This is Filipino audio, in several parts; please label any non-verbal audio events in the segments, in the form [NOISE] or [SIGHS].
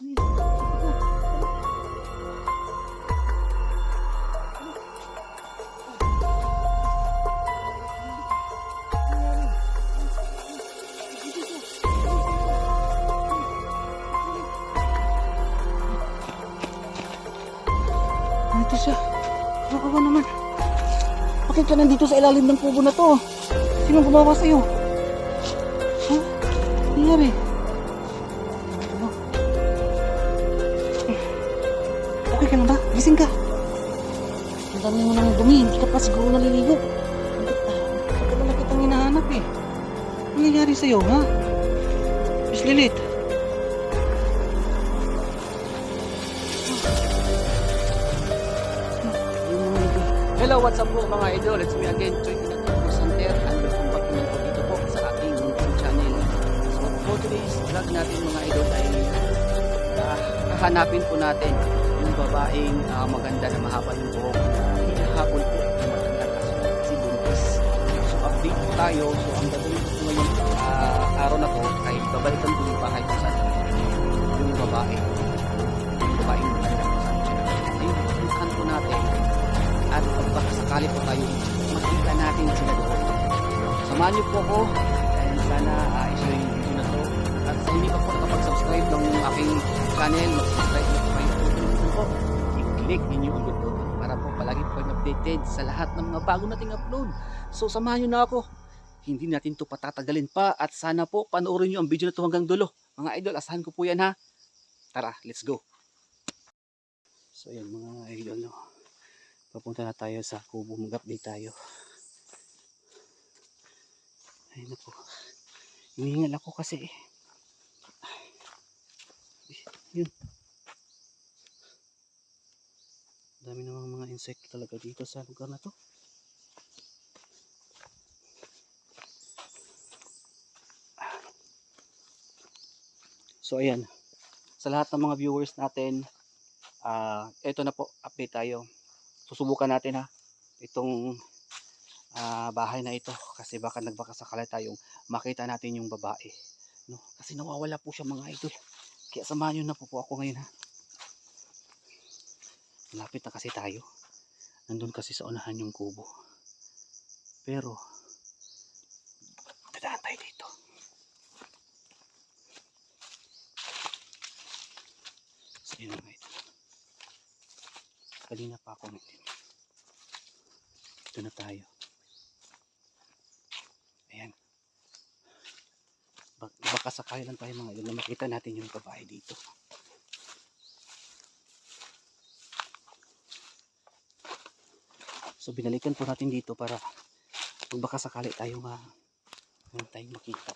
Ito siya. Kawawa naman. Bakit ka nandito sa ilalim ng kubo na to? Sinong gumawa sa'yo? Ha? Nangyari? Okay ka na ba? Gising ka. Ang dami mo nang dumi. Hindi ka pa siguro naliligo. Bakit na kitang hinahanap eh? Ano nangyari sa'yo, ha? Miss Lilith. Hello, what's up po mga idol? It's me again, Choy Pinatubo Santer and welcome back naman po dito po sa ating YouTube channel. So for today's vlog natin mga idol ay ah, hahanapin po natin yung babaeng ah, maganda na mahaba yung buhok na hinahabol po yung matandang kaso si Buntis. So update po tayo. So ang gagawin ko po ngayong ah, araw na to ay babalikan po yung bahay kung saan yung babae. Yung babaeng maganda kung saan siya. Ayun, tutukan po natin at baka sakali po tayo makita natin sila doon. Samahan niyo po ako and sana uh, i-share yung video na to. At sa hindi pa po nakapag-subscribe ng aking channel, mag-subscribe po po. I-click ninyo ang button para po palagi po kayo updated sa lahat ng mga bago nating upload. So samahan niyo na ako. Hindi natin to patatagalin pa at sana po panoorin niyo ang video na to hanggang dulo. Mga idol, asahan ko po yan ha. Tara, let's go. So yan mga idol no papunta na tayo sa kubo mag-update tayo ay naku hinihingal ako kasi yun dami namang mga insect talaga dito sa lugar na to. So ayan. Sa lahat ng mga viewers natin ah ito na po update tayo. Susubukan natin ha itong ah, bahay na ito kasi baka nagbakasakala tayong makita natin yung babae no? Kasi nawawala po siya mga idol. Kaya samahan nyo na po, po ako ngayon ha malapit na kasi tayo nandun kasi sa unahan yung kubo pero dadaan tayo dito so yun mga idol kanina pa ako nandito ito na tayo. Ayan. Bak baka sakay lang tayo mga idol na makita natin yung babae dito. So binalikan po natin dito para kung baka sakali tayo nga meron tayong makita.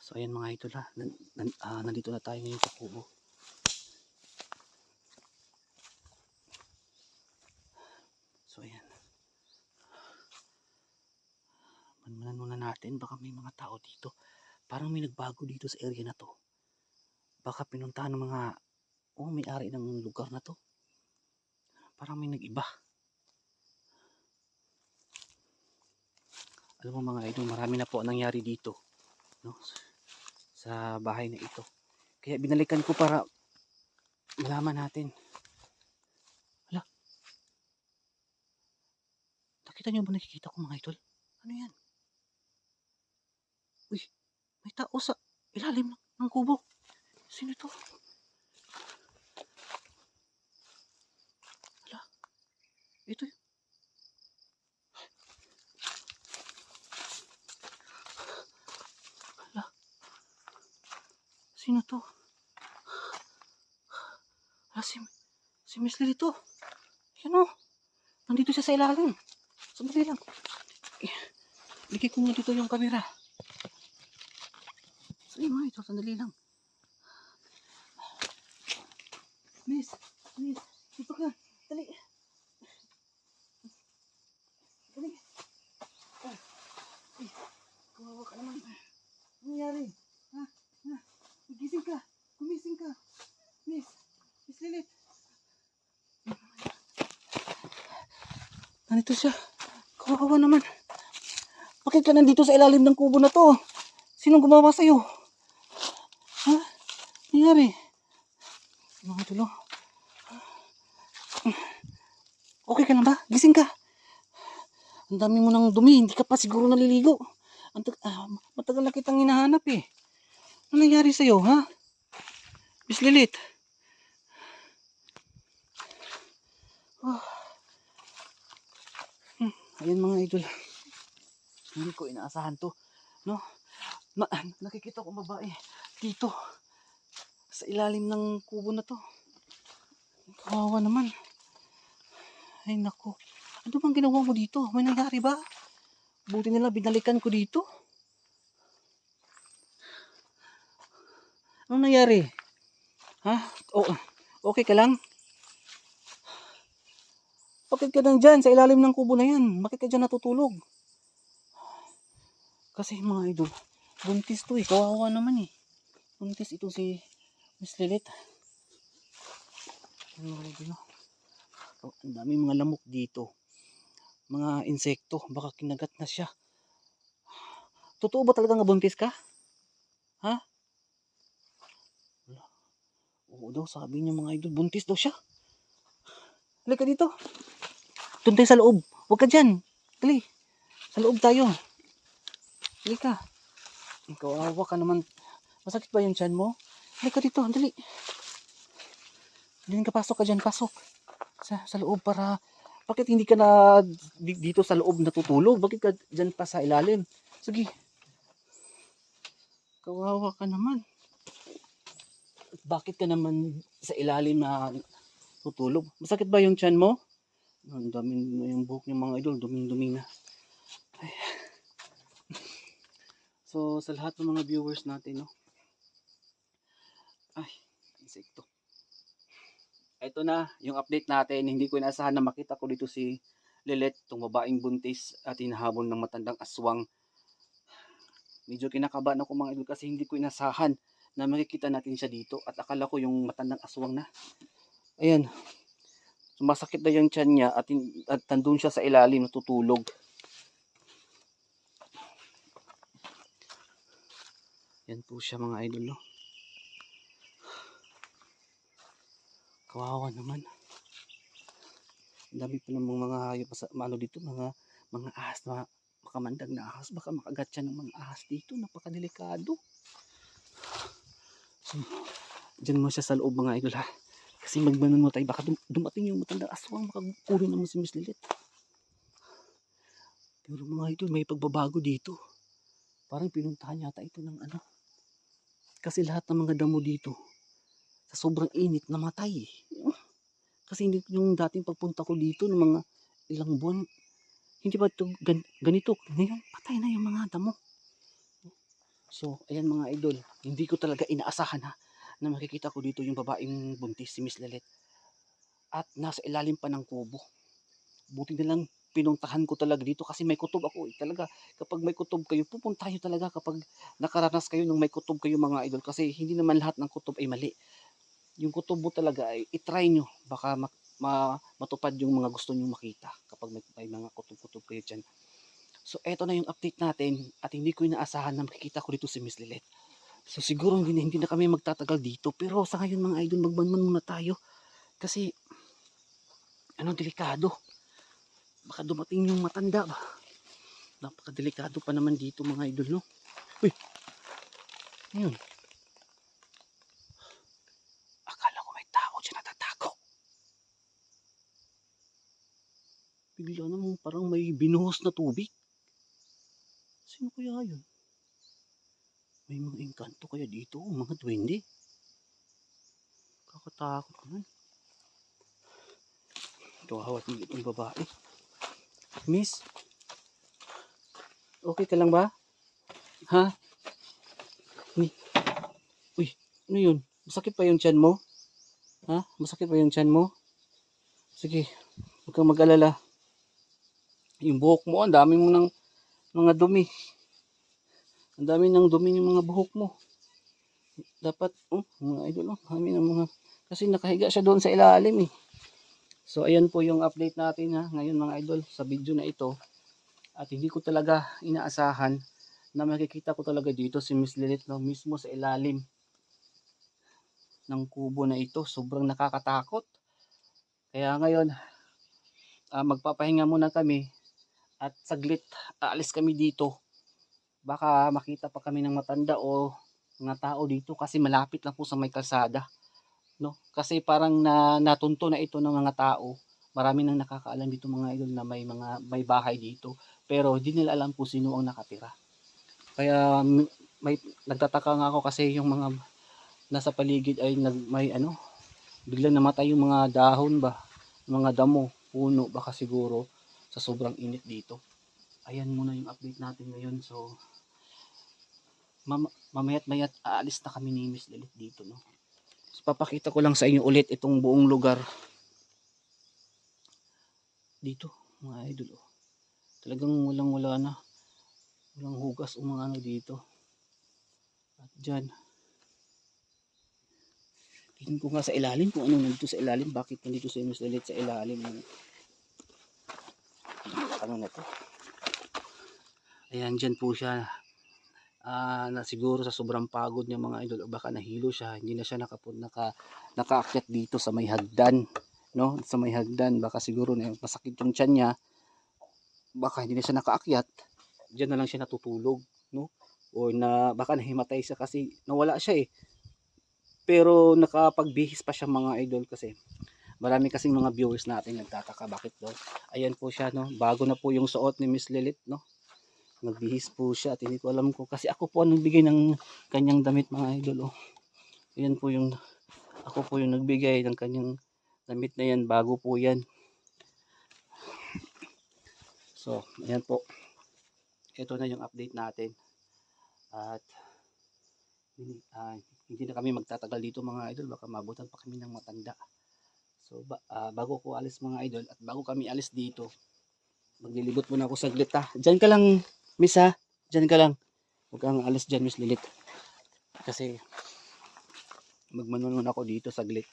So ayan mga idol ha. Nan, nan, ah, nandito na tayo ngayon sa kubo. So ayan. Manmanan muna natin. Baka may mga tao dito. Parang may nagbago dito sa area na to. Baka pinuntahan ng mga oh, may-ari ng lugar na to. Parang may nag-iba. Alam mo mga idol, marami na po ang nangyari dito. No? Sa bahay na ito. Kaya binalikan ko para malaman natin. Hala. Nakita niyo ba nakikita ko mga idol? Ano yan? Uy, may tao sa ilalim ng, kubo. Sino to? Hala. Ito yun. Sino to? Hala, si, si Miss Lily to. Yan o. Nandito siya sa ilalim. Sandali lang. Bigay ko nga dito yung camera. Sige mga ito, sandali lang. Miss, miss, dito ka. Dali. Dali. Ah, ay, kawawa ka naman. Ano nangyari? Ha? Ha? Gising ka. Gumising ka. Miss, Miss Lilith. Nandito siya. Kawawa naman. Bakit ka nandito sa ilalim ng kubo na to? Sinong gumawa sa'yo? Ha? Nangyari? Mga idol, oh. Okay ka lang ba? Gising ka. Ang dami mo ng dumi, hindi ka pa siguro naliligo. Ang tag- ah, matagal na kitang hinahanap eh. Ano nangyari sa'yo, ha? Miss Lilit. Oh. Ayan mga idol. Hindi ko inaasahan to. No? Na, nakikita ko babae dito. Sa ilalim ng kubo na to. Kawawa naman. Ay nako. Ano bang ginawa mo dito? May nangyari ba? Buti nila binalikan ko dito. Anong nangyari? Ha? O, okay ka lang? Bakit ka lang dyan sa ilalim ng kubo na yan? Bakit ka dyan natutulog? Kasi mga idol, buntis to eh. Kawawa naman eh. Buntis ito si Miss Lilit. Ano? Oh, ang dami mga lamok dito. Mga insekto. Baka kinagat na siya. Totoo ba talaga nga buntis ka? Ha? Wala. Oo daw, sabi niya mga idol, buntis daw siya. Halika dito. Doon tayo sa loob. Huwag ka dyan. Dali. Sa loob tayo. Halika. Kawawa ka naman. Masakit ba yung tiyan mo? Halika dito. Dali. Dali ka pasok ka dyan. Pasok. Sa, sa loob para... Bakit hindi ka na di- dito sa loob natutulog? Bakit ka dyan pa sa ilalim? Sige. Kawawa ka naman. Bakit ka naman sa ilalim na tutulog? Masakit ba yung tiyan mo? Ang dami na yung buhok ng mga idol, duming-dumi na. Ay. So, sa lahat ng mga viewers natin, no? Ay, insekto. Ito na, yung update natin. Hindi ko inaasahan na makita ko dito si Lilet, itong babaeng buntis at hinahabol ng matandang aswang. Medyo kinakabahan ako mga idol kasi hindi ko inasahan na makikita natin siya dito at akala ko yung matandang aswang na. Ayan, sumasakit na yung tiyan niya at, at nandun siya sa ilalim natutulog. Yan po siya mga idol. No? Kawawa naman. Ang dami pa namang mga hayop sa ano dito, mga mga ahas na makamandag na ahas. Baka makagat siya ng mga ahas dito. Napakadelikado. So, dyan mo siya sa loob mga idol ha. Kasi magbanon mo tayo, baka dum- dumating yung matandang aswang, makakulo naman si Miss Lilit. Pero mga idol, may pagbabago dito. Parang pinuntahan yata ito ng ano. Kasi lahat ng mga damo dito, sa sobrang init, namatay. eh. Kasi yung dating pagpunta ko dito ng mga ilang buwan, hindi ba ito gan- ganito? Ngayon, patay na yung mga damo. So, ayan mga idol, hindi ko talaga inaasahan ha, na makikita ko dito yung babaeng buntis, si Miss Lelet. At nasa ilalim pa ng kubo. Buti na lang pinuntahan ko talaga dito kasi may kutob ako eh. Talaga, kapag may kutob kayo, pupunta kayo talaga kapag nakaranas kayo ng may kutob kayo mga idol. Kasi hindi naman lahat ng kutob ay mali. Yung kutob talaga ay itry nyo. Baka ma- ma- matupad yung mga gusto nyo makita kapag may, may mga kutob-kutob kayo dyan. So, eto na yung update natin at hindi ko inaasahan na makikita ko dito si Miss Lilet. So, siguro hindi hindi na kami magtatagal dito. Pero sa ngayon mga idol, magbanman muna tayo. Kasi, ano, delikado. Baka dumating yung matanda ba. Napakadelikado pa naman dito mga idol, no? Uy! Ayun. Akala ko may tao dyan natatago. Bigla namang parang may binuhos na tubig. Sino kaya yun? May mga engkanto kaya dito, mga duwende. Kakatakot naman. Kawawat ng itong babae. Miss? Okay ka lang ba? Ha? Ni? Uy, ano yun? Masakit pa yung tiyan mo? Ha? Masakit pa yung tiyan mo? Sige, huwag kang mag-alala. Yung buhok mo, ang dami mo ng mga dumi. Ang dami ng dumi yung mga buhok mo. Dapat, oh, mga idol, oh, dami ng mga, kasi nakahiga siya doon sa ilalim eh. So, ayan po yung update natin ha, ngayon mga idol, sa video na ito. At hindi ko talaga inaasahan na makikita ko talaga dito si Miss Lilith no, mismo sa ilalim ng kubo na ito. Sobrang nakakatakot. Kaya ngayon, ah, magpapahinga muna kami at saglit aalis kami dito. Baka makita pa kami ng matanda o mga tao dito kasi malapit lang po sa may kalsada. No? Kasi parang na, natunto na ito ng mga tao. Marami nang nakakaalam dito mga idol na may mga may bahay dito. Pero hindi nila alam po sino ang nakatira. Kaya may nagtataka nga ako kasi yung mga nasa paligid ay nag, may ano, biglang namatay yung mga dahon ba, mga damo, puno baka siguro sa sobrang init dito. Ayan muna yung update natin ngayon. So, mam mamayat mayat aalis na kami ni Miss Lilith dito. No? So, papakita ko lang sa inyo ulit itong buong lugar. Dito, mga idol. Oh. Talagang walang wala na. Walang hugas o mga ano dito. At dyan. Tingin ko nga sa ilalim kung ano nandito sa ilalim. Bakit nandito si Miss Lilith sa ilalim ano na to. Ayan, dyan po siya. Ah, na siguro sa sobrang pagod niya mga idol o baka nahilo siya, hindi na siya nakapun naka nakaakyat dito sa may hagdan, no? Sa may hagdan, baka siguro na masakit yung tiyan niya. Baka hindi na siya nakaakyat. Diyan na lang siya natutulog, no? O na baka nahimatay siya kasi nawala siya eh. Pero nakapagbihis pa siya mga idol kasi marami kasing mga viewers natin nagtataka bakit daw. Ayan po siya no, bago na po yung suot ni Miss Lilith no. Nagbihis po siya at hindi ko alam ko kasi ako po ang nagbigay ng kanyang damit mga idol oh. Ayan po yung ako po yung nagbigay ng kanyang damit na yan bago po yan. So, ayan po. Ito na yung update natin. At ah, hindi na kami magtatagal dito mga idol baka mabutan pa kami ng matanda. So ba, ah, bago ko alis mga idol at bago kami alis dito, maglilibot muna ako saglit ha. Diyan ka lang, miss ha. Diyan ka lang. Huwag kang alis dyan, miss Lilit. Kasi magmanon muna ako dito saglit.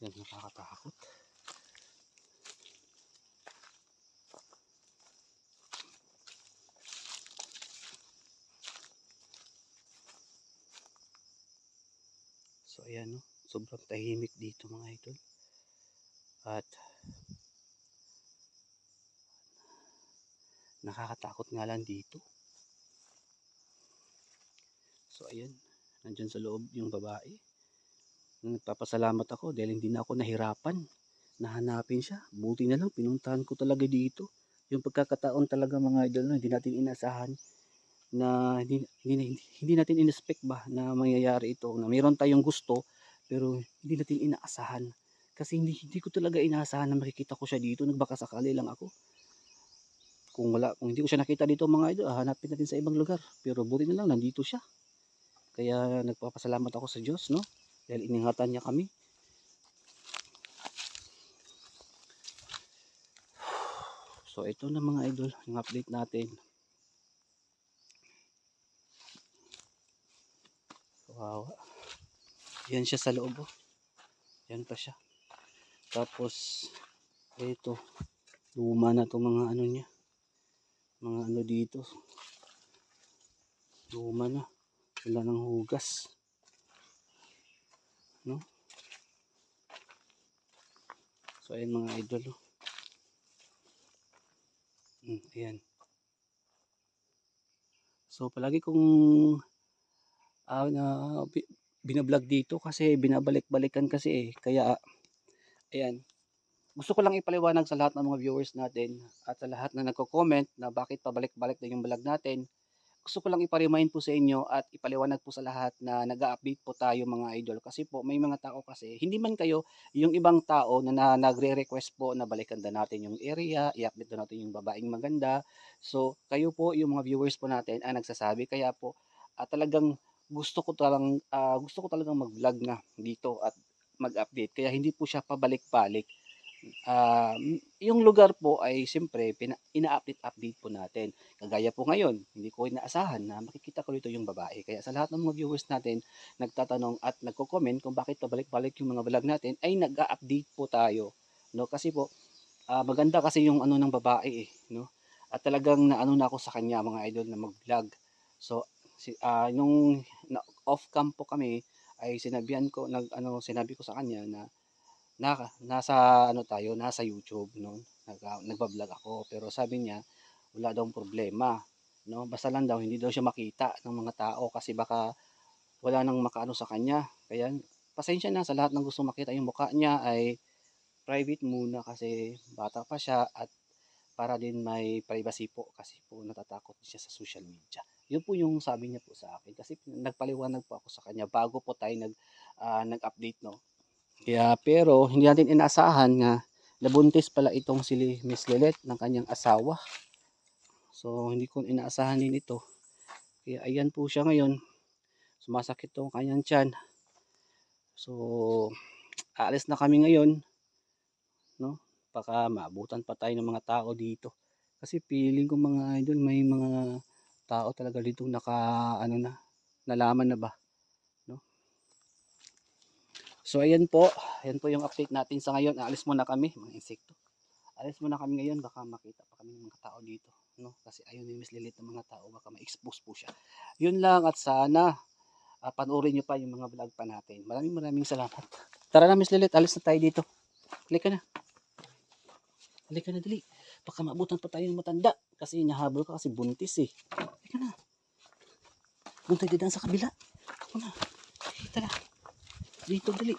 Talagang nakakatakot. So ayan no, sobrang tahimik dito mga idol. At nakakatakot nga lang dito. So ayan, nandyan sa loob yung babae. Nagpapasalamat ako dahil hindi na ako nahirapan. Nahanapin siya. Buti na lang, pinuntahan ko talaga dito. Yung pagkakataon talaga mga idol, no, hindi natin inasahan na hindi, hindi, hindi natin in-expect ba na mangyayari ito na mayroon tayong gusto pero hindi natin inaasahan kasi hindi, hindi ko talaga inaasahan na makikita ko siya dito nagbaka sakali lang ako kung wala kung hindi ko siya nakita dito mga idol ah, hanapin natin sa ibang lugar pero buti na lang nandito siya kaya nagpapasalamat ako sa Diyos no dahil iningatan niya kami [SIGHS] so ito na mga idol yung update natin Kawawa. Yan siya sa loob. Oh. Yan pa siya. Tapos, ito. Luma na to mga ano niya. Mga ano dito. Luma na. Wala ng hugas. No? So, ayan mga idol. Oh. Mm, ayan. So, palagi kong ah na bi- binablog dito kasi binabalik-balikan kasi eh. Kaya ayan. Gusto ko lang ipaliwanag sa lahat ng mga viewers natin at sa lahat na nagko-comment na bakit pabalik-balik na yung vlog natin. Gusto ko lang ipa-remind po sa inyo at ipaliwanag po sa lahat na nag-update po tayo mga idol kasi po may mga tao kasi hindi man kayo yung ibang tao na, na nagre-request po na balikan na natin yung area, i-update na natin yung babaeng maganda. So kayo po yung mga viewers po natin ang nagsasabi kaya po at talagang gusto ko talagang ah, gusto ko talagang mag-vlog na dito at mag-update kaya hindi po siya pabalik-balik. M- yung lugar po ay siyempre pina, ina-update update po natin. Kagaya po ngayon, hindi ko inaasahan na makikita ko dito yung babae. Kaya sa lahat ng mga viewers natin nagtatanong at nagko-comment kung bakit pabalik-balik yung mga vlog natin ay nag-update po tayo. No, kasi po ah, maganda kasi yung ano ng babae eh, no. At talagang naano na ako sa kanya mga idol na mag-vlog. So si ah, nung off cam po kami ay sinabihan ko nag ano sinabi ko sa kanya na na nasa ano tayo nasa YouTube no? Nag, nagba-vlog ako. Pero sabi niya wala daw problema no? Basta lang daw hindi daw siya makita ng mga tao kasi baka wala nang makaano sa kanya. Kaya pasensya na sa lahat ng gusto makita yung mukha niya ay private muna kasi bata pa siya at para din may privacy po kasi po natatakot siya sa social media. Yun po yung sabi niya po sa akin kasi nagpaliwanag po ako sa kanya bago po tayo nag ah, nag-update no. Kaya pero hindi natin inaasahan nga nabuntis pala itong si Miss Lilet ng kanyang asawa. So hindi ko inaasahan din ito. Kaya ayan po siya ngayon. Sumasakit tong kanyang tiyan. So aalis na kami ngayon. No? Baka maabutan pa tayo ng mga tao dito. Kasi feeling ko mga idol may mga tao talaga dito naka ano na nalaman na ba no So ayan po, ayan po yung update natin sa ngayon. Aalis muna kami, mga insekto. Alis muna kami ngayon, baka makita pa kami ng mga tao dito, no? Kasi ayun ni Miss Lilith ng mga tao, baka ma-expose po siya. Yun lang at sana ah, panoorin niyo pa yung mga vlog pa natin. Maraming maraming salamat. Tara na Miss Lilith, alis na tayo dito. Halika na. Halika na dali. Baka maabutan pa tayo ng matanda. Kasi inahabol ka kasi buntis eh. Halika na. Tayo dadaan sa kabila. Ako na. Tara. Dito dali.